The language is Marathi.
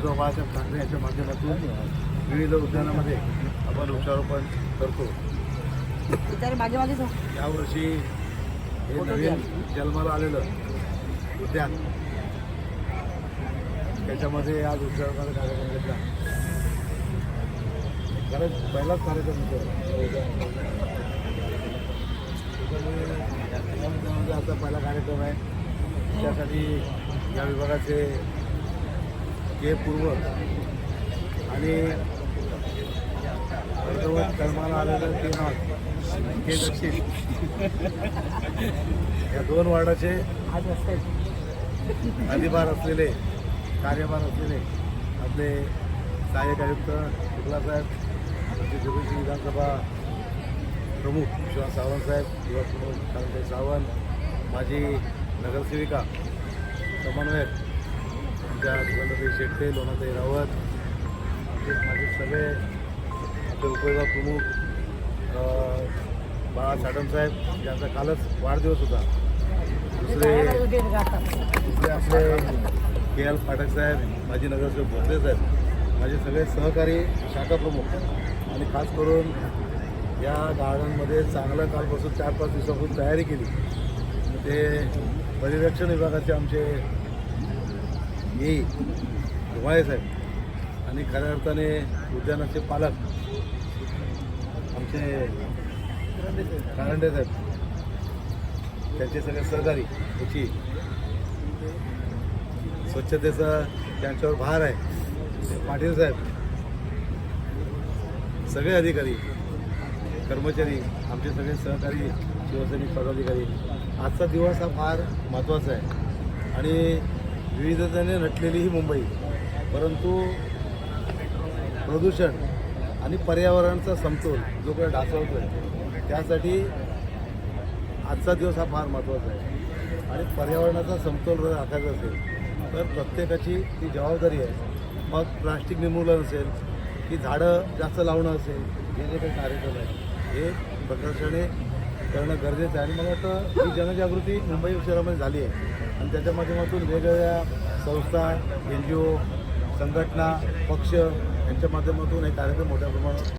उद्धव बाळासाहेब ठाकरे यांच्या माध्यमातून विविध उद्यानामध्ये आपण वृक्षारोपण करतो. यावर्षी हे नवीन जन्माला आलेलं उद्यान. त्याच्यामध्ये आज वृक्षारोपणाचा कार्यक्रम घेतला. खरंच पहिलाच कार्यक्रम होतो. आता पहिला कार्यक्रम आहे. त्यासाठी या विभागाचे के पूर्व आणि कर्माला आलेलं ते नाव. के दक्षिण या दोन वार्डाचे आज असते. अधिभार असलेले कार्यभार असलेले आपले सहाय्यक आयुक्त शुक्ला साहेब आमचे जोगेश्वरी विधानसभा प्रमुख शिवा सावंत साहेब युवा प्रमुख सावंत माझी नगरसेविका समन्वयक आमच्या सुगंधाताई शेट्टे लोणाताई रावत आमचे माझे सगळे आमचे उपविभाग प्रमुख बाळा साडम साहेब ज्यांचा कालच वाढदिवस होता. दुसरे दुसरे आपले के एल पाठक साहेब माजी नगरसेवक भोसले साहेब माझे सगळे सहकारी शाखा प्रमुख. आणि खास करून या गार्डनमध्ये चांगलं कालपासून चार पाच दिवसापासून तयारी केली. ते पर्यवेक्षण विभागाचे आमचे मी धुमाळे साहेब. आणि खऱ्या अर्थाने उद्यानाचे पालक आमचे कारंडे साहेब. त्यांचे सगळे सहकारी याची स्वच्छतेचा त्यांच्यावर भार आहे. पाटील साहेब सगळे अधिकारी कर्मचारी आमचे सगळे सहकारी शिवसैनिक पदाधिकारी आजचा दिवस हा फार महत्त्वाचा आहे. आणि विविधतेने नटलेली ही मुंबई. परंतु प्रदूषण आणि पर्यावरणाचा समतोल जो काही ढासळतो आहे त्यासाठी आजचा दिवस हा फार महत्त्वाचा आहे. आणि पर्यावरणाचा समतोल जर राखायचा असेल तर प्रत्येकाची ती जबाबदारी आहे. मग प्लास्टिक निर्मूलन असेल की झाडं जास्त लावणं असेल हे जे काही कार्यक्रम आहे हे प्रकर्षाने करणं गरजेचं आहे. आणि मला वाटतं ही जनजागृती मुंबई शहरामध्ये झाली आहे. आणि त्याच्या माध्यमातून वेगवेगळ्या संस्था एन जी ओ संघटना पक्ष यांच्या माध्यमातून हे कार्यक्रम मोठ्या प्रमाणात